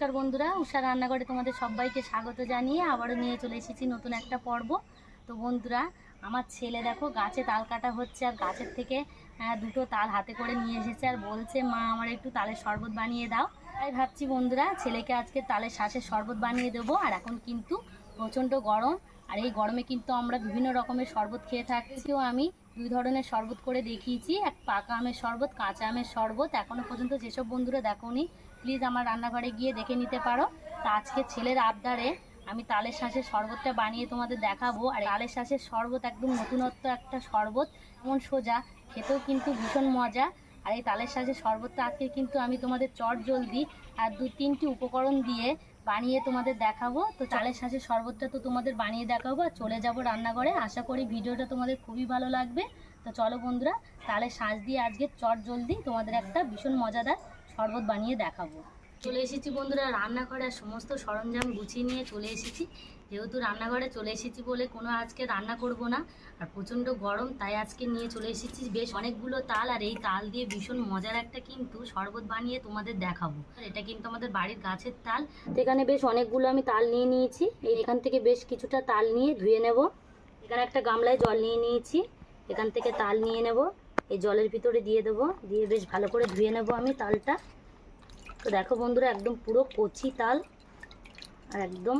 নমস্কার বন্ধুরা উষা রান্নাঘরে তোমাদের সবাইকে স্বাগত জানিয়ে আবারও নিয়ে চলে এসেছি নতুন একটা পর্ব। তো বন্ধুরা, আমার ছেলে দেখো গাছে তাল কাটা হচ্ছে আর গাছের থেকে দুটো তাল হাতে করে নিয়ে এসেছে আর বলছে, মা, আমার একটু তালের শরবত বানিয়ে দাও। তাই ভাবছি বন্ধুরা, ছেলেকে আজকে তালের শ্বাসের শরবত বানিয়ে দেবো আর এখন কিন্তু প্রচণ্ড গরম আর এই গরমে কিন্তু আমরা বিভিন্ন রকমের শরবত খেয়ে থাকছিও আমি দুই ধরনের শরবত করে দেখিয়েছি, এক পাকা আমের শরবত, কাঁচা আমের শরবত। এখনও পর্যন্ত যেসব বন্ধুরা দেখোনি প্লিজ আমার রান্নাঘরে গিয়ে দেখে নিতে পারো। তা আজকে ছেলের আবদারে আমি তালের শাঁসের শরবতটা বানিয়ে তোমাদের দেখাবো। আর তালের শাঁসের শরবত একদম নতুনত্ব একটা শরবত, এমন সোজা, খেতেও কিন্তু ভীষণ মজা। আর এই তালের শাঁসের শরবতটা আজকে কিন্তু আমি তোমাদের চট জলদি আর দু তিনটি উপকরণ দিয়ে বানিয়ে তোমাদের দেখাবো। তো চালের শাঁসের শরবতটা তো তোমাদের বানিয়ে দেখাবো আর চলে যাব রান্নাঘরে। আশা করি ভিডিওটা তোমাদের খুবই ভালো লাগবে। তো চলো বন্ধুরা, তালের শাঁস দিয়ে আজকে চট জলদি তোমাদের একটা ভীষণ মজাদার শরবত বানিয়ে দেখাবো। চলে এসেছি বন্ধুরা রান্নাঘরে আর সমস্ত সরঞ্জাম গুছিয়ে নিয়ে চলে এসেছি। যেহেতু রান্নাঘরে চলে এসেছি বলে কোনো আজকে রান্না করব না, আর প্রচণ্ড গরম, তাই আজকে নিয়ে চলে এসেছি বেশ অনেকগুলো তাল, আর এই তাল দিয়ে ভীষণ মজার একটা কিন্তু শরবত বানিয়ে তোমাদের দেখাবো। আর এটা কিন্তু আমাদের বাড়ির গাছের তাল। এখানে বেশ অনেকগুলো আমি তাল নিয়ে নিয়েছি। এখান থেকে বেশ কিছুটা তাল নিয়ে ধুয়ে নেব। এখানে একটা গামলায় জল নিয়ে নিয়েছি। এখান থেকে তাল নিয়ে নেব। এই জলের ভিতরে দিয়ে দেবো। দিয়ে বেশ ভালো করে ধুয়ে নেব আমি তালটা। তো দেখো বন্ধুরা, একদম পুরো কচি তাল আর একদম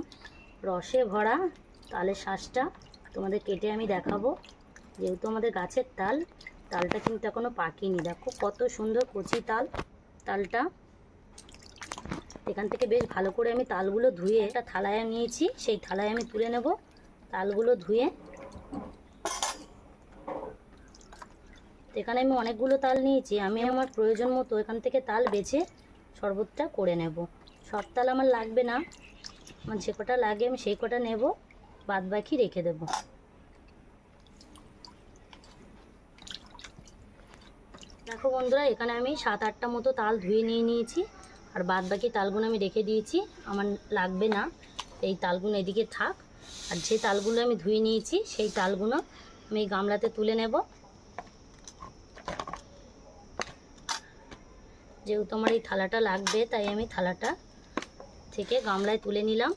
রসে ভরা তালের শ্বাসটা তোমাদের কেটে আমি দেখাবো। যেহেতু আমাদের গাছের তাল, তালটা কিন্তু এখনও পাকিনি। দেখো কত সুন্দর কচি তাল, তালটা। এখান থেকে বেশ ভালো করে আমি তালগুলো ধুয়ে একটা থালায় নিয়েছি। সেই থালায় আমি তুলে নেব। তালগুলো ধুয়ে এখানে আমি অনেকগুলো তাল নিয়েছি। আমি আমার প্রয়োজন মতো এখান থেকে তাল বেছে শরবতটা করে নেব। সব তাল আমার লাগবে না। আমার যে কটা লাগে আমি সেই কটা নেব। বাদ বাকি রেখে দেব। দেখো বন্ধুরা, এখানে আমি সাত আটটা মতো তাল ধুয়ে নিয়ে নিয়েছি। আর বাদ বাকি তালগুলো আমি রেখে দিয়েছি। আমার লাগবে না। এই তালগুলো এদিকে থাক। আর যে তালগুলো আমি ধুয়ে নিয়েছি, সেই তালগুলো আমি গামলাতে তুলে নেব। যেহেতু আমার এই থালাটা লাগবে, তাই আমি থালাটা থেকে গামলায় তুলে নিলাম।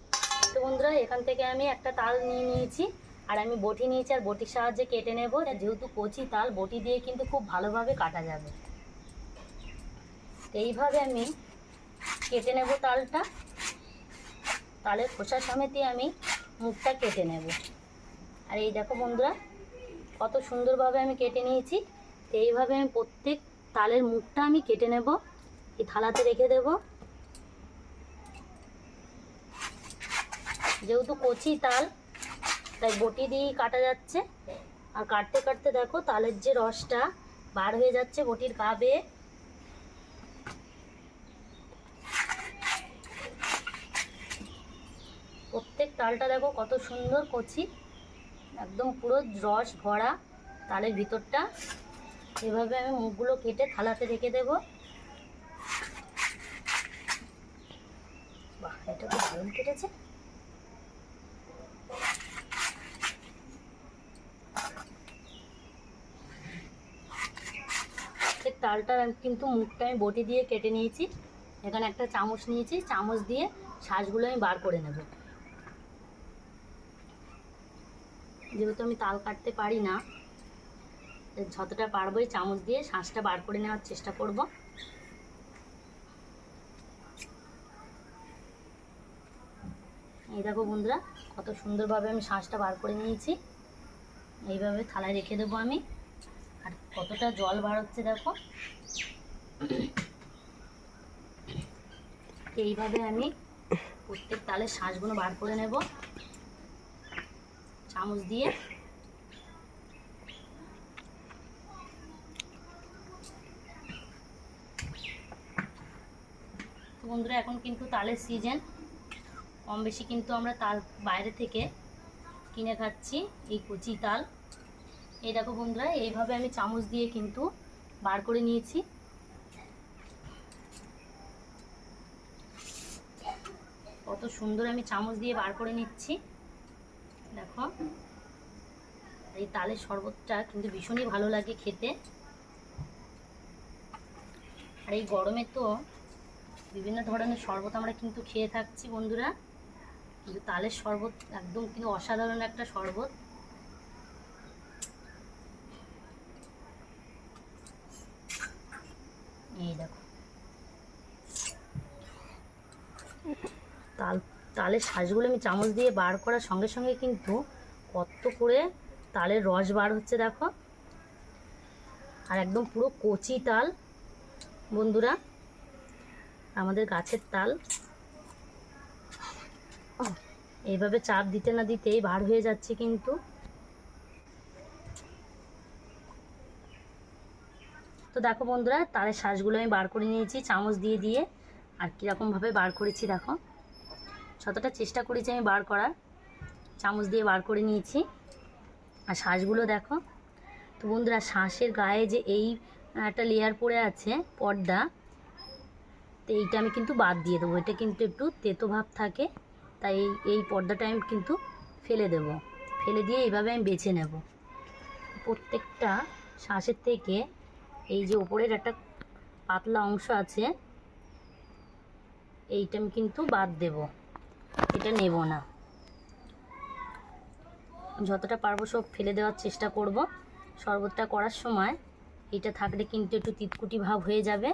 তো বন্ধুরা, এখান থেকে আমি একটা তাল নিয়ে নিয়েছি, আর আমি বটি নিয়েছি, আর বটির সাহায্যে কেটে নেব। যেহেতু কচি তাল, বটি দিয়ে কিন্তু খুব ভালোভাবে কাটা যাবে। এইভাবে আমি কেটে নেব তালটা। তালের খোসা সমেতে আমি মুখটা কেটে নেব। আর এই দেখো বন্ধুরা, কত সুন্দরভাবে আমি কেটে নিয়েছি। এইভাবে আমি প্রত্যেক তালের মুখটা আমি কেটে নেব। এই থালাতে রেখে দেব। যেহেতু কচি তাল, তাই বটি দিয়েই কাটা যাচ্ছে। আর কাটতে কাটতে দেখো তালের যে রসটা বার হয়ে যাচ্ছে বটির গা বেয়ে প্রত্যেক তালটা দেখো কত সুন্দর কচি, একদম পুরো রস ভরা তালের ভিতরটা। এভাবে আমি মুখগুলো কেটে থালাতে রেখে দেব। এটা তো দারুণ কেটেছে। তালটা কিন্তু মুখটা আমি বটি দিয়ে কেটে নিয়েছি। এখানে একটা চামচ নিয়েছি, চামচ দিয়ে শ্বাসগুলো আমি বার করে নেব। যেহেতু আমি তাল কাটতে পারি না যতটা পারব, এই চামচ দিয়ে শ্বাসটা বার করে নেওয়ার চেষ্টা করব। এই দেখো বন্ধুরা, কত সুন্দরভাবে আমি শাঁসটা বার করে নিয়েছি। এইভাবে থালায় রেখে দেবো আমি। আর কতটা জল বার হচ্ছে দেখো। এইভাবে আমি প্রত্যেক তালের শাঁসগুলো বার করে নেব। চামচ দিয়ে। বন্ধুরা, এখন কিন্তু তালের সিজন কম বেশি কিন্তু আমরা তাল বাইরে থেকে কিনে খাচ্ছি এই কচি তাল। এই দেখো বন্ধুরা, এইভাবে আমি চামচ দিয়ে কিন্তু বার করে নিয়েছি। কত সুন্দর আমি চামচ দিয়ে বার করে নিচ্ছি। দেখো, এই তালের শরবতটা কিন্তু ভীষণই ভালো লাগে খেতে। আর এই গরমে তো বিভিন্ন ধরনের শরবত আমরা কিন্তু খেয়ে থাকছি বন্ধুরা। কিন্তু তালের শরবত একদম কিন্তু অসাধারণ একটা শরবত। এই দেখো। তাল, তালের শ্বাসগুলো আমি চামচ দিয়ে বার করার সঙ্গে সঙ্গে কিন্তু কত করে তালের রস বার হচ্ছে দেখো। আর একদম পুরো কচি তাল। বন্ধুরা, আমাদের গাছের তাল এইভাবে চাপ দিতে না দিতেই বার হয়ে যাচ্ছে কিন্তু। তো দেখো বন্ধুরা, তারের শ্বাসগুলো আমি বার করে নিয়েছি, চামচ দিয়ে দিয়ে। আর কীরকমভাবে বার করেছি দেখো। যতটা চেষ্টা করেছি আমি বার করার, চামচ দিয়ে বার করে নিয়েছি। আর শ্বাসগুলো দেখো। তো বন্ধুরা, শ্বাসের গায়ে যে এই একটা লেয়ার পড়ে আছে, পর্দা, তো এইটা আমি কিন্তু বাদ দিয়ে দেবো। এটা কিন্তু একটু তেতো ভাব থাকে। তাই এই এই পর্দাটা আমি কিন্তু ফেলে দেব। ফেলে দিয়ে এইভাবে আমি বেছে নেব। প্রত্যেকটা শ্বাসের থেকে এই যে ওপরের একটা পাতলা অংশ আছে, এইটা আমি কিন্তু বাদ দেব। এটা নেব না। যতটা পারব সব ফেলে দেওয়ার চেষ্টা করব। শরবতটা করার সময় এটা থাকলে কিন্তু একটু তিতকুটি ভাব হয়ে যাবে।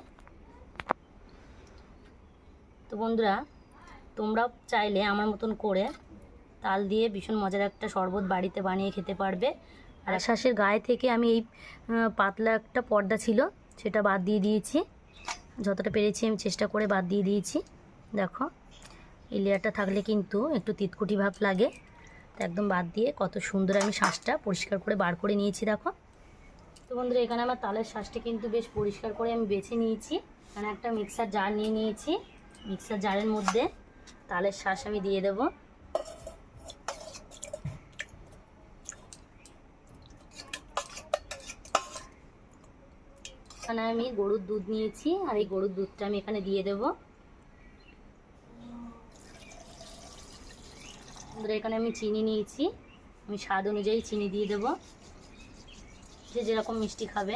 তো বন্ধুরা তোমরাও চাইলে আমার মতন করে তাল দিয়ে ভীষণ মজার একটা শরবত বাড়িতে বানিয়ে খেতে পারবে। আর শ্বাসের গায়ে থেকে আমি এই পাতলা একটা পর্দা ছিল, সেটা বাদ দিয়ে দিয়েছি। যতটা পেরেছি আমি চেষ্টা করে বাদ দিয়ে দিয়েছি। দেখো, এই লেয়ারটা থাকলে কিন্তু একটু তিতকুটি ভাব লাগে। তো একদম বাদ দিয়ে কত সুন্দর আমি শ্বাসটা পরিষ্কার করে বার করে নিয়েছি, দেখো। তো বন্ধুরা, এখানে আমার তালের শ্বাসটা কিন্তু বেশ পরিষ্কার করে আমি বেছে নিয়েছি। এখানে একটা মিক্সার জার নিয়ে নিয়েছি। মিক্সার জারের মধ্যে তালের শ্বাস আমি দিয়ে দেবো। এখানে আমি গরুর দুধ নিয়েছি, আর এই গরুর দুধটা আমি এখানে দিয়ে দেব। এখানে আমি চিনি নিয়েছি। আমি স্বাদ অনুযায়ী চিনি দিয়ে দেব। যে যেরকম মিষ্টি খাবে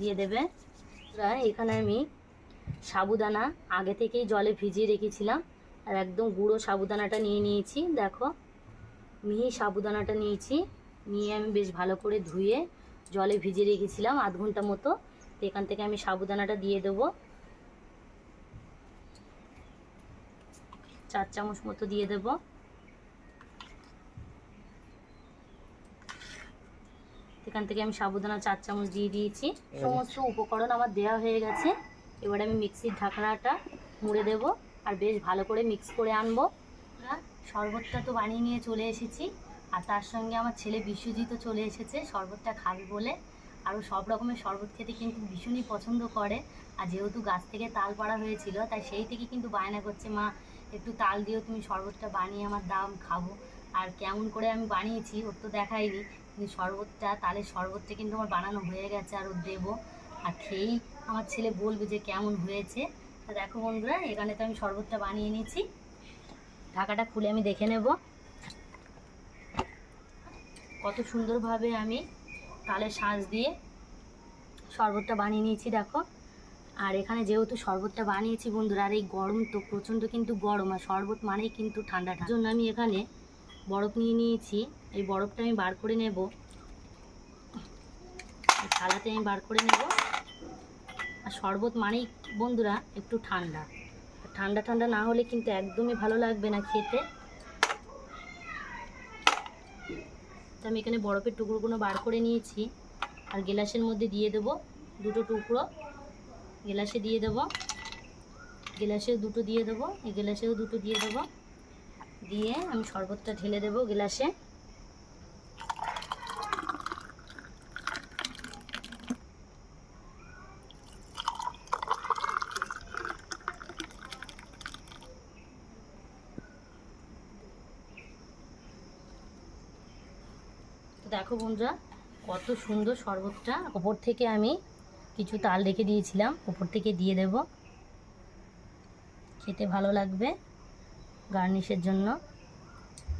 দিয়ে দেবে। এখানে আমি সাবুদানা আগে থেকেই জলে ভিজিয়ে রেখেছিলাম। আর একদম গুঁড়ো সাবুদানাটা নিয়ে নিয়েছি দেখো। মিহি সাবুদানাটা নিয়েছি নিয়ে আমি বেশ ভালো করে ধুয়ে জলে ভিজিয়ে রেখেছিলাম আধ ঘণ্টা মতো। তো এখান থেকে আমি সাবুদানাটা দিয়ে দেবো। চার চামচ মতো দিয়ে দেব। এখান থেকে আমি সাবুদানা চার চামচ দিয়ে দিয়েছি। সমস্ত উপকরণ আমার দেওয়া হয়ে গেছে। এবার আমি মিক্সির ঢাকনাটা মুড়ে দেব। আর বেশ ভালো করে মিক্স করে আনব। শরবতটা তো বানিয়ে নিয়ে চলে এসেছি। আর তার সঙ্গে আমার ছেলে বিশ্বজিৎও চলে এসেছে শরবতটা খাবে বলে। আরও সব রকমের শরবত খেতে কিন্তু ভীষণই পছন্দ করে। আর যেহেতু গাছ থেকে তাল পাড়া হয়েছিল, তাই সেই থেকে কিন্তু বায়না করছে, মা, একটু তাল দিও, তুমি শরবতটা বানিয়ে আমার দাম খাব। আর কেমন করে আমি বানিয়েছি, ওর তো দেখাইনি। কিন্তু শরবতটা, তালের শরবতটা কিন্তু আমার বানানো হয়ে গেছে আর ওর দেবো। আর খেয়েই আমার ছেলে বলবে যে কেমন হয়েছে। তা দেখো বন্ধুরা এখানে তো আমি শরবতটা বানিয়ে নিয়েছি। ঢাকাটা খুলে আমি দেখে নেব। কত সুন্দরভাবে আমি তালের শাঁস দিয়ে শরবতটা বানিয়ে নিয়েছি, দেখো। আর এখানে যেহেতু শরবতটা বানিয়েছি বন্ধুরা, আর এই গরম তো প্রচণ্ড কিন্তু গরম, আর শরবত মানেই কিন্তু ঠান্ডা ঠান্ডা। জন্য আমি এখানে বরফ নিয়ে নিয়েছি। এই বরফটা আমি বার করে নেব। থালাতে আমি বার করে নেব। আর শরবত মানেই বন্ধুরা একটু ঠান্ডা। ঠান্ডা ঠান্ডা না হলে কিন্তু একদমই ভালো লাগবে না খেতে। তো আমি এখানে বরফের টুকরোগুলো বার করে নিয়েছি। আর গেলাসের মধ্যে দিয়ে দেব দুটো টুকরো। গেলাসে দিয়ে দেব। গেলাসেও দুটো দিয়ে দেবো। এই গেলাসেও দুটো দিয়ে দেবো। দিয়ে আমি শরবতটা ঢেলে দেবো গেলাসে। দেখো বন্ধুরা, কত সুন্দর শরবতটা। ওপর থেকে আমি কিছু তাল রেখে দিয়েছিলাম, ওপর থেকে দিয়ে দেব। খেতে ভালো লাগবে গার্নিশের জন্য।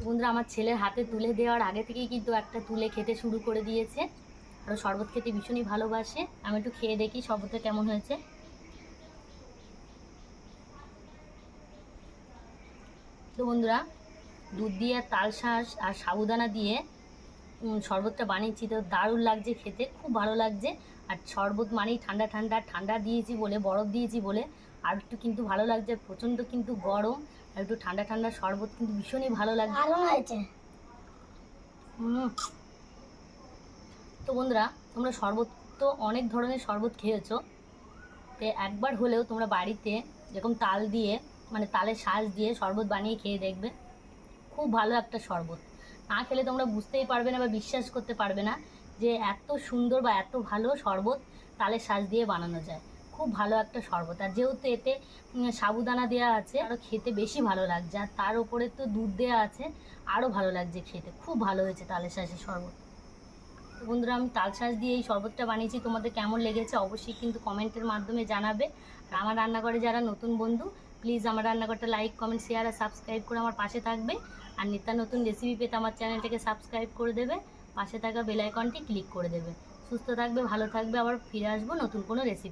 বন্ধুরা, আমার ছেলের হাতে তুলে দেওয়ার আগে থেকেই কিন্তু একটা তুলে খেতে শুরু করে দিয়েছে। আর শরবত খেতে ভীষণই ভালোবাসে। আমি একটু খেয়ে দেখি শরবতটা কেমন হয়েছে। তো বন্ধুরা, দুধ দিয়ে তাল শাঁস আর সাবুদানা দিয়ে শরবতটা বানিয়েছি তো দারুণ লাগছে খেতে খুব ভালো লাগছে। আর শরবত মানেই ঠান্ডা ঠান্ডা ঠান্ডা দিয়েছি বলে বরফ দিয়েছি বলে। আর একটু কিন্তু ভালো লাগছে প্রচণ্ড কিন্তু গরম। আর একটু ঠান্ডা ঠান্ডা শরবত কিন্তু ভীষণই ভালো লাগছে। দারুণ হয়েছে। তো বন্ধুরা তোমরা শরবত তো অনেক ধরনের শরবত খেয়েছো। তো একবার হলেও তোমরা বাড়িতে যেরকম তাল দিয়ে মানে তালের শাঁস দিয়ে শরবত বানিয়ে খেয়ে দেখবে। খুব ভালো একটা শরবত। না খেলে তোমরা বুঝতেই পারবে না বা বিশ্বাস করতে পারবে না যে এত সুন্দর বা এত ভালো শরবত তালের শাঁস দিয়ে বানানো যায়। খুব ভালো একটা শরবত। আর যেহেতু এতে সাবুদানা দেওয়া আছে আরও খেতে বেশি ভালো লাগছে। আর তার উপরে তো দুধ দেওয়া আছে আরও ভালো লাগছে খেতে। খুব ভালো হয়েছে তালের শাঁসের শরবত। বন্ধুরা, আমি তাল শাঁস দিয়ে এই শরবতটা বানিয়েছি। তোমাদের কেমন লেগেছে অবশ্যই কিন্তু কমেন্টের মাধ্যমে জানাবে। আর আমার রান্নাঘরে যারা নতুন বন্ধু প্লিজ আমার রান্নাঘরটা লাইক কমেন্ট শেয়ার আর সাবস্ক্রাইব করে আমার পাশে থাকবে। আর নিত্য নতুন রেসিপি পেতে আমার চ্যানেলটাকে সাবস্ক্রাইব করে দেবে, পাশে থাকা বেলাইকনটি ক্লিক করে দেবে। সুস্থ থাকবে, ভালো থাকবে, আবার ফিরে আসব নতুন কোনো রেসিপি